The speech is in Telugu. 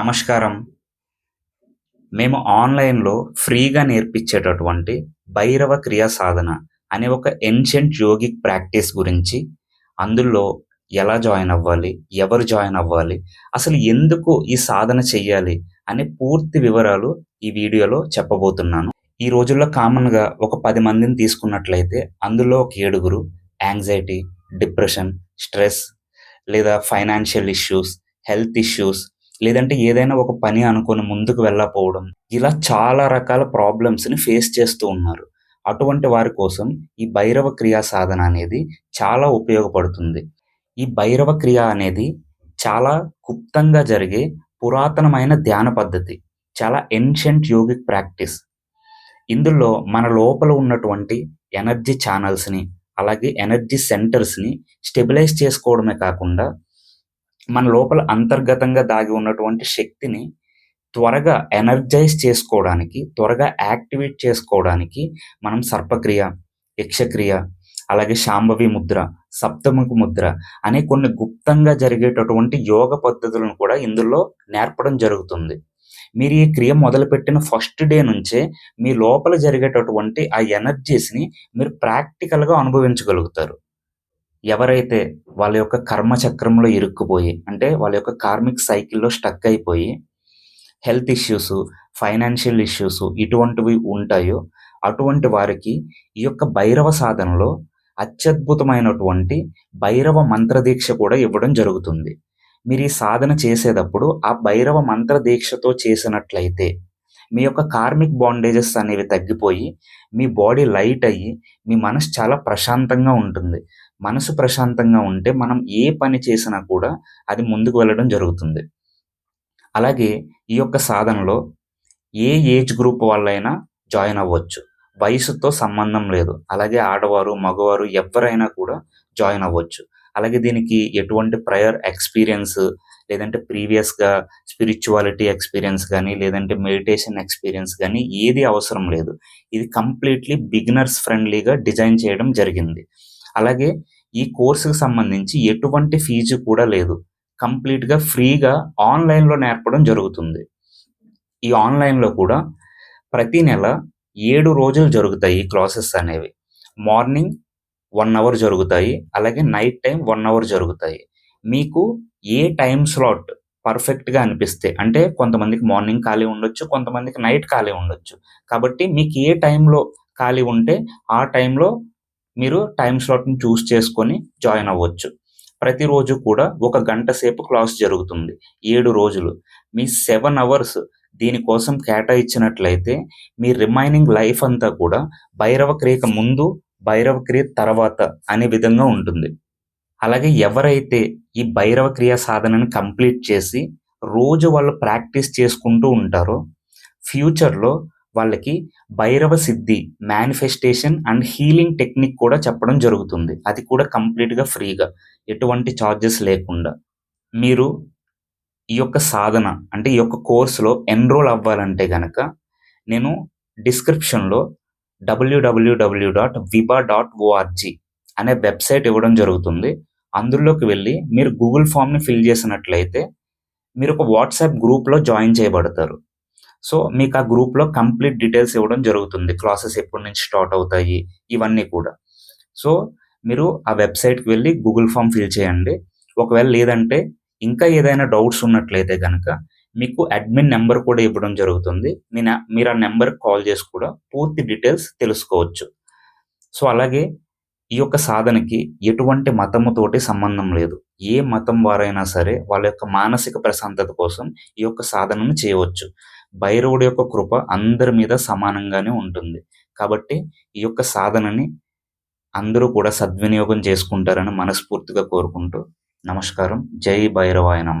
నమస్కారం. మేము ఆన్లైన్లో ఫ్రీగా నేర్పించేటటువంటి భైరవ క్రియా సాధన అనే ఒక ఎన్షియంట్ యోగిక్ ప్రాక్టీస్ గురించి అందులో ఎలా జాయిన్ అవ్వాలి ఎవరు జాయిన్ అవ్వాలి అసలు ఎందుకు ఈ సాధన చెయ్యాలి అనే పూర్తి వివరాలు ఈ వీడియోలో చెప్పబోతున్నాను. ఈ రోజుల్లో కామన్గా ఒక పది మందిని తీసుకున్నట్లయితే అందులో ఒక ఏడుగురు యాంగ్జైటీ డిప్రెషన్ స్ట్రెస్ లేదా ఫైనాన్షియల్ ఇష్యూస్ హెల్త్ ఇష్యూస్ లేదంటే ఏదైనా ఒక పని అనుకుని ముందుకు వెళ్ళకపోవడం ఇలా చాలా రకాల ప్రాబ్లమ్స్ని ఫేస్ చేస్తూ ఉన్నారు. అటువంటి వారి కోసం ఈ భైరవ క్రియా సాధన అనేది చాలా ఉపయోగపడుతుంది. ఈ భైరవ క్రియ అనేది చాలా గుప్తంగా జరిగే పురాతనమైన ధ్యాన పద్ధతి చాలా ఎన్షియంట్ యోగిక్ ప్రాక్టీస్ ఇందులో మన లోపల ఉన్నటువంటి ఎనర్జీ ఛానల్స్ని అలాగే ఎనర్జీ సెంటర్స్ని స్టెబిలైజ్ చేసుకోవడమే కాకుండా మన లోపల అంతర్గతంగా దాగి ఉన్నటువంటి శక్తిని త్వరగా ఎనర్జైజ్ చేసుకోవడానికి త్వరగా యాక్టివేట్ చేసుకోవడానికి మనం సర్పక్రియ యక్షక్రియ అలాగే శాంభవి ముద్ర సప్తముఖ ముద్ర అనే కొన్ని గుప్తంగా జరిగేటటువంటి యోగ పద్ధతులను కూడా ఇందులో నేర్పడం జరుగుతుంది. మీరు ఈ క్రియ మొదలుపెట్టిన ఫస్ట్ డే నుంచే మీ లోపల జరిగేటటువంటి ఆ ఎనర్జీస్ని మీరు ప్రాక్టికల్గా అనుభవించగలుగుతారు. ఎవరైతే వాళ్ళ యొక్క కర్మ చక్రంలో ఇరుక్కుపోయి అంటే వాళ్ళ యొక్క కార్మిక్ సైకిల్లో స్టక్ అయిపోయి హెల్త్ ఇష్యూస్ ఫైనాన్షియల్ ఇష్యూస్ ఇటువంటివి ఉంటాయో అటువంటి వారికి ఈ యొక్క భైరవ సాధనలో అత్యద్భుతమైనటువంటి భైరవ మంత్ర దీక్ష కూడా ఇవ్వడం జరుగుతుంది. మీరు ఈ సాధన చేసేటప్పుడు ఆ భైరవ మంత్ర దీక్షతో చేసినట్లయితే మీ యొక్క కార్మిక్ బాండేజెస్ అనేవి తగ్గిపోయి మీ బాడీ లైట్ అయ్యి మీ మనసు చాలా ప్రశాంతంగా ఉంటుంది. మనసు ప్రశాంతంగా ఉంటే మనం ఏ పని చేసినా కూడా అది ముందుకు వెళ్ళడం జరుగుతుంది. అలాగే ఈ యొక్క సాధనలో ఏ ఏజ్ గ్రూప్ వాళ్ళైనా జాయిన్ అవ్వచ్చు. వయసుతో సంబంధం లేదు. అలాగే ఆడవారు మగవారు ఎవరైనా కూడా జాయిన్ అవ్వచ్చు. అలాగే దీనికి ఎటువంటి ప్రయర్ ఎక్స్పీరియన్స్ లేదంటే ప్రీవియస్గా స్పిరిచువాలిటీ ఎక్స్పీరియన్స్ కానీ లేదంటే మెడిటేషన్ ఎక్స్పీరియన్స్ కానీ ఏది అవసరం లేదు. ఇది కంప్లీట్లీ బిగినర్స్ ఫ్రెండ్లీగా డిజైన్ చేయడం జరిగింది. అలాగే ఈ కోర్సుకు సంబంధించి ఎటువంటి ఫీజు కూడా లేదు. కంప్లీట్గా ఫ్రీగా ఆన్లైన్లో నేర్పడం జరుగుతుంది. ఈ ఆన్లైన్లో కూడా ప్రతి నెల ఏడు రోజులు జరుగుతాయి ఈ క్లాసెస్ అనేవి. మార్నింగ్ వన్ అవర్ జరుగుతాయి అలాగే నైట్ టైం వన్ అవర్ జరుగుతాయి. మీకు ఏ టైం స్లాట్ పర్ఫెక్ట్గా అనిపిస్తే అంటే కొంతమందికి మార్నింగ్ ఖాళీ ఉండొచ్చు కొంతమందికి నైట్ ఖాళీ ఉండొచ్చు. కాబట్టి మీకు ఏ టైంలో ఖాళీ ఉంటే ఆ టైంలో మీరు టైం స్లాట్ని చూస్ చేసుకొని జాయిన్ అవ్వచ్చు. ప్రతిరోజు కూడా ఒక గంట సేపు క్లాస్ జరుగుతుంది. ఏడు రోజులు. మీ సెవెన్ అవర్స్ దీనికోసం కేటాయించినట్లయితే మీ రిమైనింగ్ లైఫ్ అంతా కూడా భైరవ క్రియక ముందు భైరవ క్రియ తర్వాత అనే విధంగా ఉంటుంది. అలాగే ఎవరైతే ఈ భైరవ క్రియ సాధనను కంప్లీట్ చేసి రోజు వాళ్ళు ప్రాక్టీస్ చేసుకుంటూ ఉంటారో ఫ్యూచర్లో వాళ్ళకి భైరవ సిద్ధి మేనిఫెస్టేషన్ అండ్ హీలింగ్ టెక్నిక్ కూడా చెప్పడం జరుగుతుంది. అది కూడా కంప్లీట్గా ఫ్రీగా ఎటువంటి ఛార్జెస్ లేకుండా. మీరు ఈ యొక్క సాధన అంటే ఈ యొక్క కోర్సులో ఎన్రోల్ అవ్వాలంటే కనుక నేను డిస్క్రిప్షన్లో డబ్ల్యూడబ్ల్యూడబ్ల్యూ డాట్ విబా డాట్ ఓఆర్జీ అనే వెబ్సైట్ ఇవ్వడం జరుగుతుంది. అందులోకి వెళ్ళి మీరు గూగుల్ ఫామ్ని ఫిల్ చేసినట్లయితే మీరు ఒక వాట్సాప్ గ్రూప్లో జాయిన్ చేయబడతారు. సో మీకు ఆ గ్రూప్లో కంప్లీట్ డీటెయిల్స్ ఇవ్వడం జరుగుతుంది. క్లాసెస్ ఎప్పటి నుంచి స్టార్ట్ అవుతాయి ఇవన్నీ కూడా. సో మీరు ఆ వెబ్సైట్కి వెళ్ళి గూగుల్ ఫామ్ ఫిల్ చేయండి. ఒకవేళ లేదంటే ఇంకా ఏదైనా డౌట్స్ ఉన్నట్లయితే కనుక మీకు అడ్మిన్ నెంబర్ కూడా ఇవ్వడం జరుగుతుంది. మీ మీరు ఆ నెంబర్కి కాల్ చేసి కూడా పూర్తి డీటెయిల్స్ తెలుసుకోవచ్చు. సో అలాగే ఈ యొక్క సాధనకి ఎటువంటి మతముతోటి సంబంధం లేదు. ఏ మతం వారైనా సరే వాళ్ళ యొక్క మానసిక ప్రశాంతత కోసం ఈ యొక్క సాధనను చేయవచ్చు. భైరవుడి యొక్క కృప అందరి మీద సమానంగానే ఉంటుంది. కాబట్టి ఈ యొక్క సాధనని అందరూ కూడా సద్వినియోగం చేసుకుంటారని మనస్ఫూర్తిగా కోరుకుంటూ నమస్కారం. జై భైరవాయ నమ.